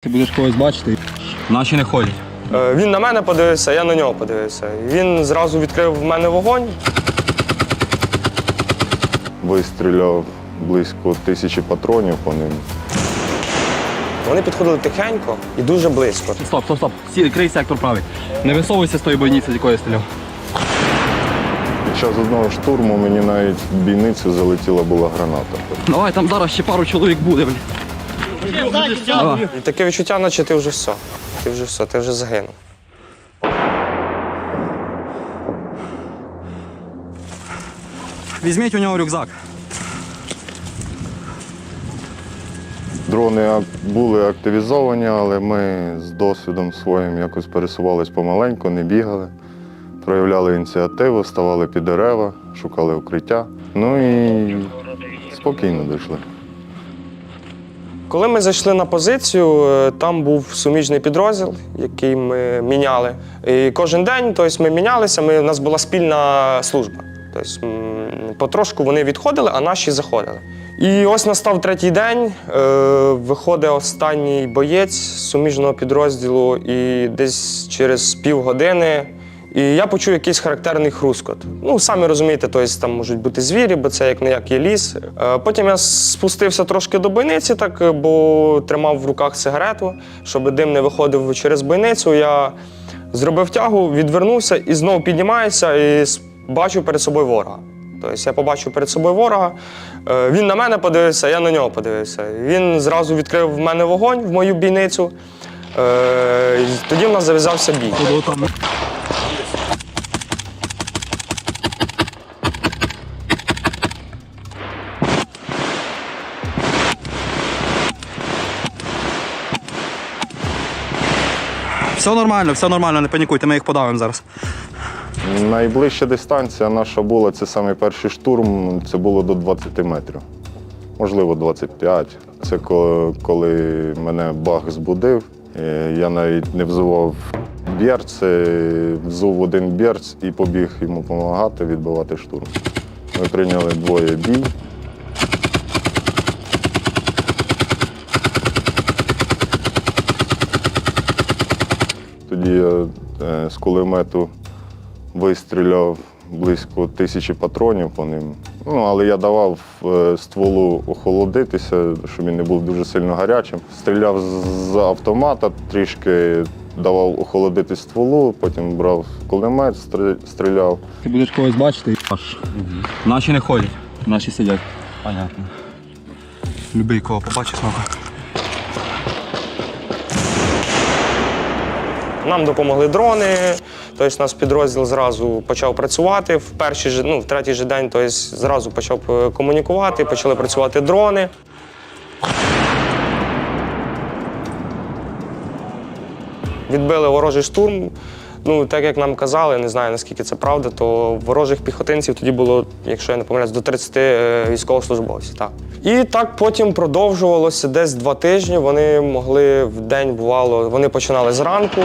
Ти будеш когось бачити, наші не ходять. Е, Він на мене подивився, я на нього подивився. Він зразу відкрив в мене вогонь. Вистріляв близько тисячі патронів по ним. Вони підходили тихенько і дуже близько. Стоп, стоп, стоп. Сі, крий сектор правий. Не висовуйся з тої бойниці, з якої я стріляв. Під час одного штурму мені навіть в бійницю залетіла була граната. Давай, там зараз ще пару чоловік буде, блін. Таке відчуття, наче ти вже все. Ти вже все, ти вже загинув. Візьміть у нього рюкзак. Дрони були активізовані, але ми з досвідом своїм якось пересувались помаленьку, не бігали, проявляли ініціативу, ставали під дерева, шукали укриття. Ну і спокійно дійшли. Коли ми зайшли на позицію, е, там був суміжний підрозділ, який ми міняли. І кожен день тобто, ми мінялися, ми, у нас була спільна служба. Тобто, потрошку вони відходили, а наші заходили. І ось настав третій день. Е, виходить останній боєць суміжного підрозділу, і десь через півгодини. І я почув якийсь характерний хрускот. Ну, самі розумієте, тобто, там можуть бути звірі, бо це як не як є ліс. Е, Потім я спустився трошки до бойниці, так, бо тримав в руках сигарету, щоб дим не виходив через бойницю. Я зробив тягу, відвернувся і знову піднімаюся і бачу перед собою ворога. Тобто я побачив перед собою ворога. Е, Він на мене подивився, я на нього подивився. Він зразу відкрив в мене вогонь в мою бійницю. Е, Тоді в нас зав'язався бій. Все нормально, все нормально, не панікуйте, ми їх подавимо зараз. Найближча дистанція наша була це саме перший штурм, це було до 20 метрів, можливо, 25. Це ко- коли мене баг збудив. Е, Я навіть не взував берц, е, взув один берц і побіг йому допомагати відбивати штурм. Ми прийняли двоє бій. Я е, з кулемету вистріляв близько тисячі патронів по ним. Ну, але я давав е, стволу охолодитися, щоб він не був дуже сильно гарячим. Стріляв з- автомата, трішки давав охолодити стволу, потім брав кулемет, стріляв. Ти будеш когось бачити, аж. Наші не ходять, наші сидять. Понятно. Любий кого побачиш, нахуй. Нам допомогли дрони. Тобто наш підрозділ зразу почав працювати. В перший ну, в третій же день тобто, зразу почав е, комунікувати, почали працювати дрони. Відбили ворожий штурм. Ну, так як нам казали, не знаю наскільки це правда, то ворожих піхотинців тоді було, якщо я не помиляюсь, до 30 е, військовослужбовців. Так. І так потім продовжувалося десь два тижні. Вони могли в день бувало, вони починали зранку.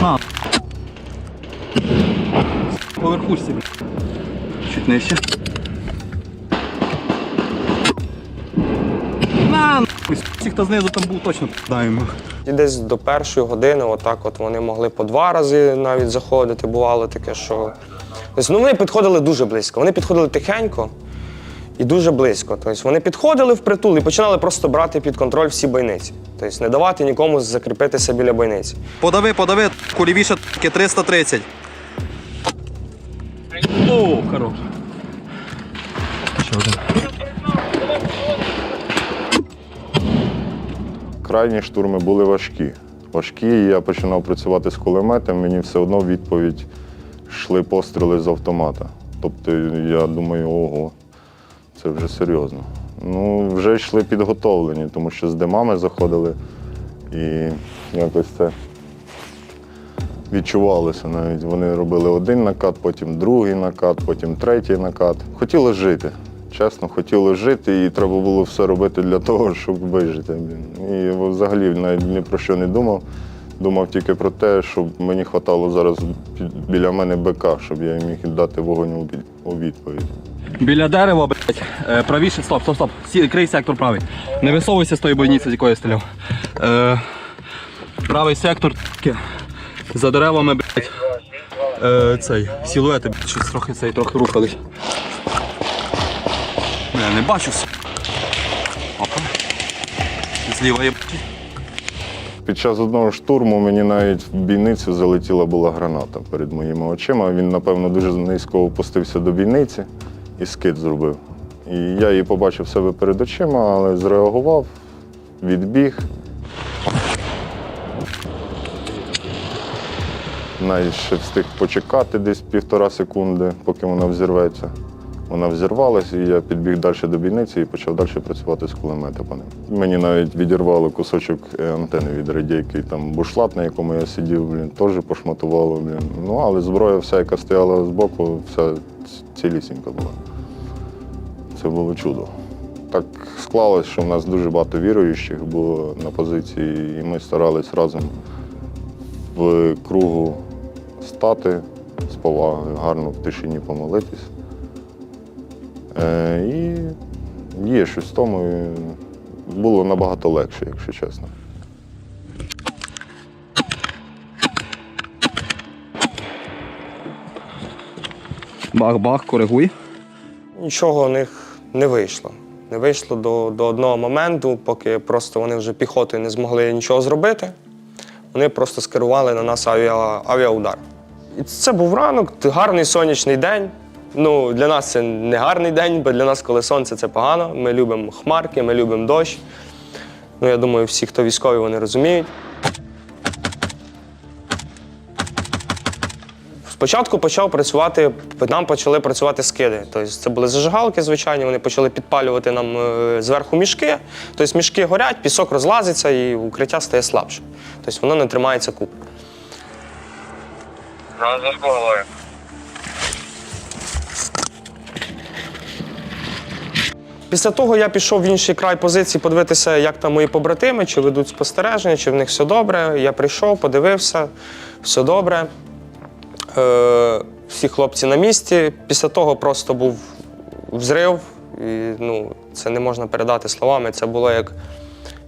На. Поверхушці, блін. Чуть нижче. Всі, хто знизу там був, точно даємо. І десь до першої години, отак от вони могли по два рази навіть заходити. Бувало таке, що. Тобто, ну, вони підходили дуже близько. Вони підходили тихенько і дуже близько. Тобто вони підходили в притул і починали просто брати під контроль всі бойниці. Тобто не давати нікому закріпитися біля бойниці. Подави, подави, кулівіше 330. О, хорош. Ще один. Крайні штурми були важкі. Важкі, я починав працювати з кулеметом, мені все одно в відповідь йшли постріли з автомата. Тобто я думаю, ого, це вже серйозно. Ну, вже йшли підготовлені, тому що з димами заходили і якось це відчувалося навіть. Вони робили один накат, потім другий накат, потім третій накат. Хотіли жити. Чесно, хотіли жити, і треба було все робити для того, щоб вижити. І взагалі навіть ні про що не думав. Думав тільки про те, щоб мені хватало зараз біля мене БК, щоб я міг дати вогонь у відповідь. Біля дерева, блядь, е, правіше, стоп, стоп, стоп. Крий сектор правий. Не висовуйся з тої бойниці, з якої я стріляв. Е, Правий сектор. За деревами, блядь. Е, цей, силуети, блядь, щось трохи цей, трохи рухались. Бля, не бачу. Опа. Зліва є. Під час одного штурму мені навіть в бійницю залетіла була граната перед моїми очима. Він, напевно, дуже низько опустився до бійниці і скид зробив. І я її побачив себе перед очима, але зреагував, відбіг. Навіть ще встиг почекати десь півтора секунди, поки вона взірветься. Вона взірвалася, і я підбіг далі до бійниці і почав далі працювати з кулемета по ним. Мені навіть відірвало кусочок е, антени від радійки, там бушлат, на якому я сидів, блін, теж пошматувало. Блін. Ну, але зброя вся, яка стояла збоку, вся цілісінька була. Це було чудо. Так склалось, що в нас дуже багато віруючих було на позиції, і ми старались разом в кругу стати з повагою, гарно в тишині помолитись. Е, і є щось в тому. і Було набагато легше, якщо чесно. Бах-бах, коригуй. Нічого у них не вийшло. Не вийшло до, до одного моменту, поки просто вони вже піхотою не змогли нічого зробити. Вони просто скерували на нас авіа, авіаудар. І це був ранок, гарний сонячний день. Ну, для нас це не гарний день, бо для нас, коли сонце, це погано. Ми любимо хмарки, ми любимо дощ. Ну, я думаю, всі, хто військові, вони розуміють. Спочатку почав працювати, нам почали працювати скиди. Тобто це були зажигалки, звичайні, вони почали підпалювати нам е, зверху мішки. Тобто мішки горять, пісок розлазиться і укриття стає слабше. Тобто воно не тримається куб. Разом Після того я пішов в інший край позиції подивитися, як там мої побратими, чи ведуть спостереження, чи в них все добре. Я прийшов, подивився, все добре. Е, всі хлопці на місці. Після того просто був взрив. І, ну, це не можна передати словами. Це було як,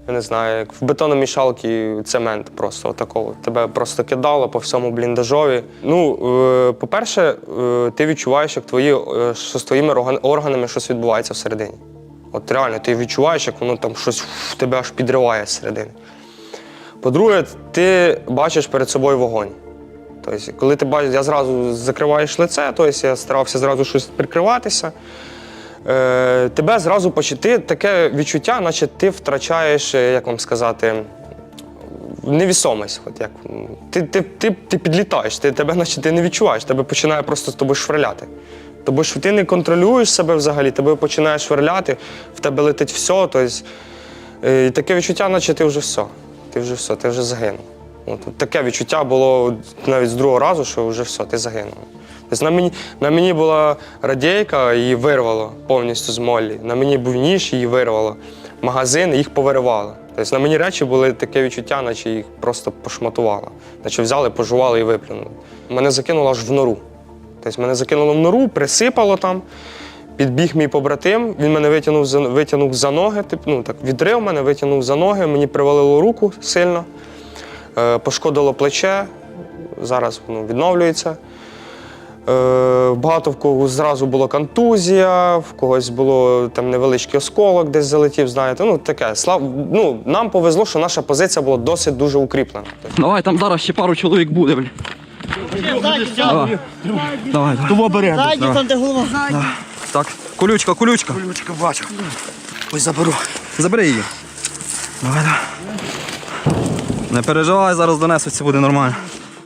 я не знаю, як в бетономішалці цемент просто отакого. Тебе просто кидало по всьому бліндажові. Ну, е, по-перше, е, ти відчуваєш, як твої, е, з твоїми органами щось відбувається всередині. От реально, ти відчуваєш, як воно там щось в тебе аж підриває зсередини. По-друге, ти бачиш перед собою вогонь. Тобто, коли ти бачиш, я зразу закриваєш лице, тобто я старався зразу щось прикриватися. Е, тебе зразу почати таке відчуття, наче ти втрачаєш, е, як вам сказати, невісомість. От як, ти, ти, ти, ти підлітаєш, ти, тебе наче ти не відчуваєш, тебе починає просто з тобою швирляти. Тобто що ти не контролюєш себе взагалі, тебе починає швирляти, в тебе летить все. Тобто, е, і таке відчуття, наче ти вже все. Ти вже все, ти вже загинув. От таке відчуття було навіть з другого разу, що вже все, ти загинув. Тобто на мені, на мені була радійка, її вирвало повністю з молі. На мені був ніж, її вирвало. Магазин, їх повиривало. Тобто на мені речі були таке відчуття, наче їх просто пошматувало. Наче взяли, пожували і виплюнули. Мене закинуло аж в нору. Тобто мене закинуло в нору, присипало там. Підбіг мій побратим, він мене витягнув за, витягнув за ноги, тип, ну, так, відрив мене, витягнув за ноги, мені привалило руку сильно, е, пошкодило плече, зараз воно відновлюється. Е, багато в кого зразу було контузія, в когось було там невеличкий осколок, десь залетів, знаєте. Ну таке. Слав... Ну, нам повезло, що наша позиція була досить дуже укріплена. Давай, там зараз ще пару чоловік буде, блін. Давай. Давай, давай. Того бере. Ззаді, там де голова. Так, колючка, колючка. Ключка бачу. Ось заберу. Забери її. Давай, давай. Не переживай, зараз донесуть, все буде нормально.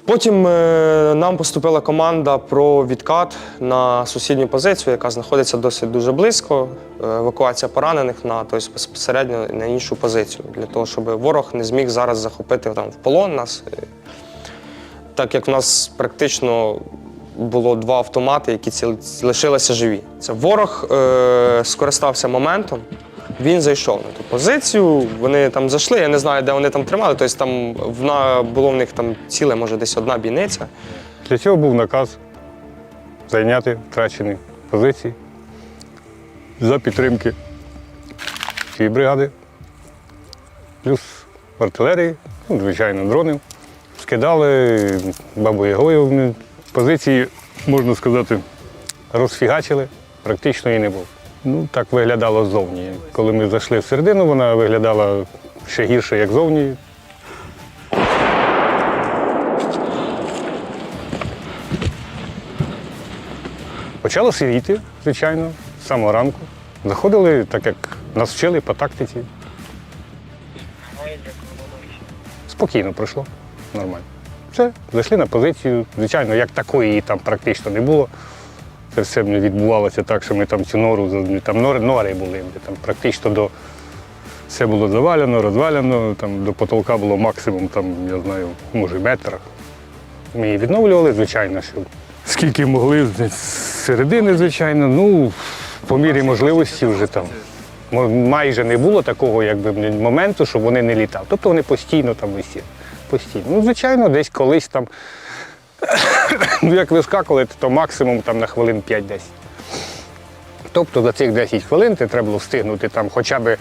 Потім е, нам поступила команда про відкат на сусідню позицію, яка знаходиться досить дуже близько. Е, евакуація поранених на тобто безпосередньо на іншу позицію, для того, щоб ворог не зміг зараз захопити там в полон нас. Так як в нас практично було два автомати, які лишилися живі. Це ворог е, скористався моментом. Він зайшов на ту позицію. Вони там зайшли. Я не знаю, де вони там тримали. Тобто там в на- було в них там ціле, може, десь одна бійниця. Для цього був наказ зайняти втрачені позиції за підтримки цієї бригади, плюс артилерії Ну, звичайно, дрони. Скидали бабу Ягою. Позиції, можна сказати, розфігачили, практично і не було. Ну, так виглядало ззовні. Коли ми зайшли всередину, вона виглядала ще гірше, як зовні. Почало сиріти, звичайно, з самого ранку. Заходили, так як нас вчили по тактиці. Спокійно пройшло, нормально. Все, зайшли на позицію. Звичайно, як такої її там практично не було. Це все відбувалося так, що ми там цю нору, там нори, нори були, там практично до все було завалено, розвалено, там до потолка було максимум, там, я знаю, може, метр. Ми її відновлювали, звичайно, що скільки могли, з середини, звичайно, ну, по мірі можливості вже там. Майже не було такого якби, моменту, щоб вони не літали. Тобто вони постійно там висіли. Постійно. Ну, звичайно, десь колись там, ну, як вискакували, то максимум там, на хвилин 5-10. Тобто за цих 10 хвилин ти треба було встигнути там хоча б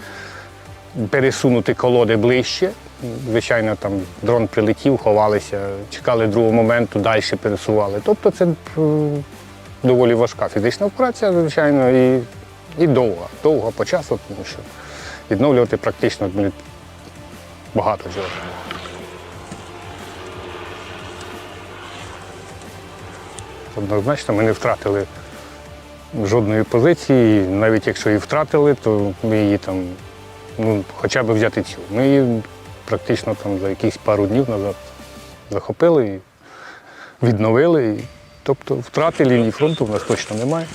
пересунути колоди ближче. Звичайно, там дрон прилетів, ховалися, чекали другого моменту, далі пересували. Тобто це е, доволі важка фізична праця, звичайно, і, і довга. Довга по часу, тому що відновлювати практично ну, багато чого. Однозначно, ми не втратили жодної позиції. Навіть якщо і втратили, то ми її там, ну, хоча б взяти цю. Ми її практично там за якісь пару днів назад захопили і відновили. Тобто втрати лінії фронту в нас точно немає.